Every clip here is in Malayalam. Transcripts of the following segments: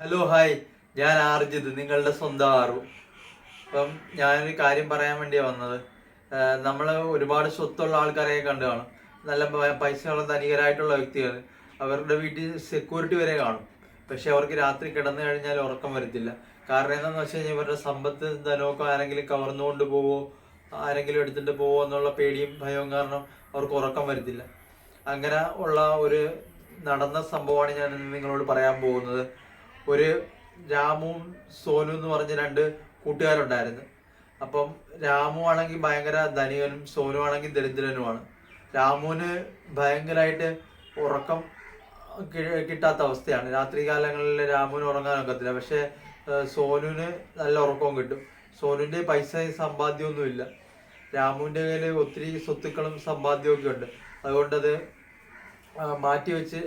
Hello hi. ഞാൻ ആർജിത് നിങ്ങളുടെ സ്വന്തം ആറു. അപ്പം ഞാനൊരു കാര്യം പറയാൻ വേണ്ടിയാണ് വന്നത്. നമ്മൾ ഒരുപാട് സ്വത്തുള്ള ആൾക്കാരെ കണ്ടു കാണും. നല്ല പൈസയുള്ള ധനികരായിട്ടുള്ള വ്യക്തികൾ അവരുടെ വീട്ടിൽ സെക്യൂരിറ്റി വരെ കാണും. പക്ഷെ അവർക്ക് രാത്രി കിടന്നു കഴിഞ്ഞാൽ ഉറക്കം വരത്തില്ല. കാരണം എന്താണെന്ന് വെച്ച് കഴിഞ്ഞാൽ ഇവരുടെ സമ്പത്ത് ധനമൊക്കെ ആരെങ്കിലും കവർന്നുകൊണ്ട് പോവോ ആരെങ്കിലും എടുത്തിട്ട് പോവോ എന്നുള്ള പേടിയും ഭയവും കാരണം അവർക്ക് ഉറക്കം വരത്തില്ല. അങ്ങനെ ഉള്ള ഒരു നടന്ന സംഭവമാണ് ഞാൻ നിങ്ങളോട് പറയാൻ പോകുന്നത്. ഒരു രാമുവും സോനു എന്ന് പറഞ്ഞ രണ്ട് കൂട്ടുകാരുണ്ടായിരുന്നു. അപ്പം രാമു ആണെങ്കിൽ ഭയങ്കര ധനികനും സോനു ആണെങ്കിൽ ദരിദ്രനുമാണ്. രാമുവിന് ഭയങ്കരമായിട്ട് ഉറക്കം കിട്ടാത്ത അവസ്ഥയാണ്. രാത്രി കാലങ്ങളിൽ രാമുവിന് ഉറങ്ങാനൊക്കത്തില്ല പക്ഷെ ഏഹ്, സോനുവിന് നല്ല ഉറക്കവും കിട്ടും. സോനുവിന്റെ പൈസ സമ്പാദ്യമൊന്നുമില്ല രാമുവിന്റെ കയ്യിൽ ഒത്തിരി സ്വത്തുക്കളും സമ്പാദ്യവും ഒക്കെ ഉണ്ട് അതുകൊണ്ടത് മാറ്റി വെച്ച്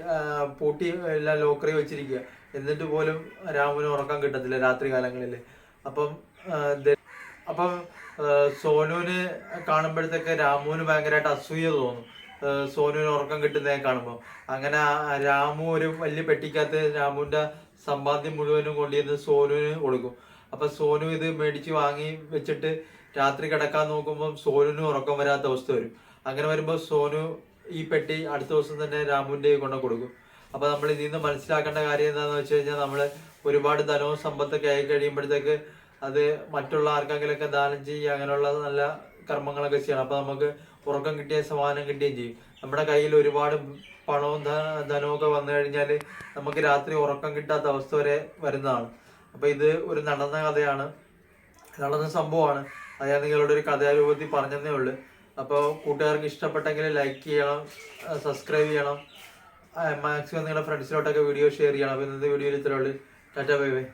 പൂട്ടി എല്ലാം ലോക്കറി വെച്ചിരിക്കുക എന്നിട്ട് പോലും രാമുവിന് ഉറക്കം കിട്ടത്തില്ല രാത്രി കാലങ്ങളിൽ അപ്പം അപ്പം സോനുവിന് കാണുമ്പോഴത്തേക്ക് രാമുവിന് ഭയങ്കരമായിട്ട് അസൂയ തോന്നും. സോനുവിന് ഉറക്കം കിട്ടുന്നതൊക്കെ കാണുമ്പോൾ അങ്ങനെ രാമു ഒരു വലിയ പെട്ടിക്കകത്ത് രാമുവിന്റെ സമ്പാദ്യം മുഴുവനും കൊണ്ടുവന്ന് സോനുവിന് കൊടുക്കും. അപ്പൊ സോനു ഇത് മേടിച്ച് വാങ്ങി വെച്ചിട്ട് രാത്രി കിടക്കാൻ നോക്കുമ്പോൾ സോനുവിന് ഉറക്കം വരാത്ത അവസ്ഥ വരും. അങ്ങനെ വരുമ്പോൾ സോനു ഈ പെട്ടി അടുത്ത ദിവസം തന്നെ രാമുവിന്റെ കൊണ്ട് കൊടുക്കും. അപ്പൊ നമ്മൾ ഇതിൽ നിന്ന് മനസ്സിലാക്കേണ്ട കാര്യം എന്താണെന്ന് വെച്ച് കഴിഞ്ഞാൽ നമ്മൾ ഒരുപാട് ധനവും സമ്പത്തൊക്കെ ആയി കഴിയുമ്പോഴത്തേക്ക് അത് മറ്റുള്ള ആർക്കെങ്കിലും ദാനം ചെയ്യുക അങ്ങനെയുള്ള നല്ല കർമ്മങ്ങളൊക്കെ ചെയ്യണം. അപ്പൊ നമുക്ക് ഉറക്കം കിട്ടിയ സമാനം കിട്ടുകയും ചെയ്യും. നമ്മുടെ കയ്യിൽ ഒരുപാട് പണവും ധ- ധനവും ഒക്കെ വന്നു കഴിഞ്ഞാൽ നമുക്ക് രാത്രി ഉറക്കം കിട്ടാത്ത അവസ്ഥ വരെ വരുന്നതാണ്. അപ്പൊ ഇത് ഒരു നടന്ന കഥയാണ്. നടന്ന സംഭവമാണ്. അത് ഞാൻ നിങ്ങളോട് ഒരു കഥാരൂപത്തിൽ പറഞ്ഞതേ ഉള്ളൂ. അപ്പോൾ കൂട്ടുകാർക്ക് ഇഷ്ടപ്പെട്ടെങ്കിൽ ലൈക്ക് ചെയ്യണം സബ്സ്ക്രൈബ് ചെയ്യണം. മാക്സിമം നിങ്ങളുടെ ഫ്രണ്ട്സിലോട്ടൊക്കെ വീഡിയോ ഷെയർ ചെയ്യണം. അപ്പോൾ ഇന്നത്തെ വീഡിയോയിൽ ഇത്രയുള്ളൂ ടാറ്റ ബൈ ബൈ.